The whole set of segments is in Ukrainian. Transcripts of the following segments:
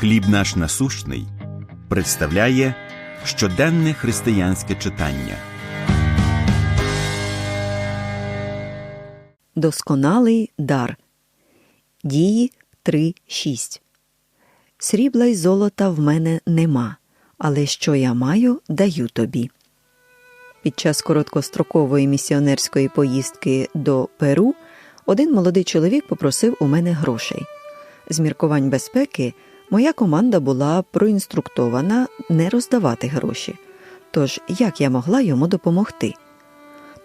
Хліб наш насущний представляє щоденне християнське читання. Досконалий дар. Дії 3.6. Срібла й золота в мене нема, але що я маю, даю тобі. Під час короткострокової місіонерської поїздки до Перу один молодий чоловік попросив у мене грошей. З міркувань безпеки моя команда була проінструктована не роздавати гроші. Тож як я могла йому допомогти?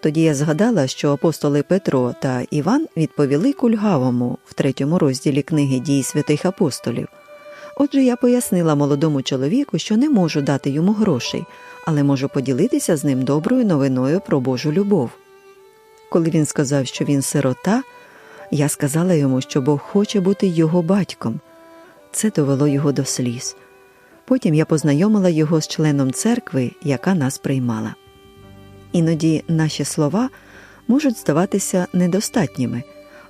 Тоді я згадала, що апостоли Петро та Іван відповіли кульгавому в третьому розділі книги дій святих апостолів. Отже, я пояснила молодому чоловіку, що не можу дати йому грошей, але можу поділитися з ним доброю новиною про Божу любов. Коли він сказав, що він сирота, я сказала йому, що Бог хоче бути його батьком. Це довело його до сліз. Потім я познайомила його з членом церкви, яка нас приймала. Іноді наші слова можуть здаватися недостатніми,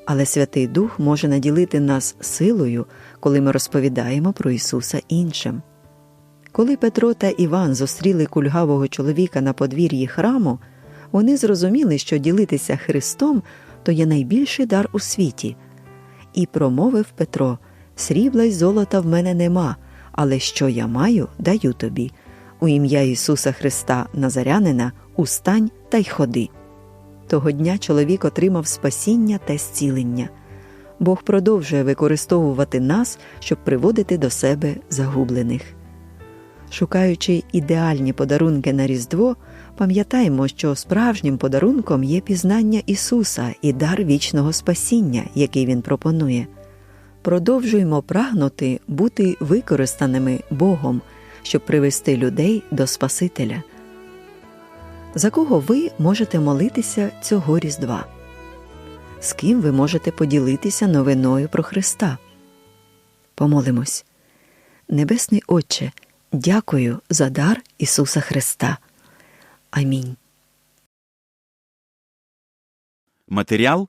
але Святий Дух може наділити нас силою, коли ми розповідаємо про Ісуса іншим. Коли Петро та Іван зустріли кульгавого чоловіка на подвір'ї храму, вони зрозуміли, що ділитися Христом то є найбільший дар у світі. І промовив Петро: Срібла й золота в мене нема, але що я маю, даю тобі. У ім'я Ісуса Христа Назарянина устань та й ходи. Того дня чоловік отримав спасіння та зцілення. Бог продовжує використовувати нас, щоб приводити до себе загублених. Шукаючи ідеальні подарунки на Різдво, пам'ятаємо, що справжнім подарунком є пізнання Ісуса і дар вічного спасіння, який Він пропонує. Продовжуємо прагнути бути використаними Богом, щоб привести людей до Спасителя. За кого ви можете молитися цього Різдва? З ким ви можете поділитися новиною про Христа? Помолимось. Небесний Отче, дякую за дар Ісуса Христа. Амінь. Матеріал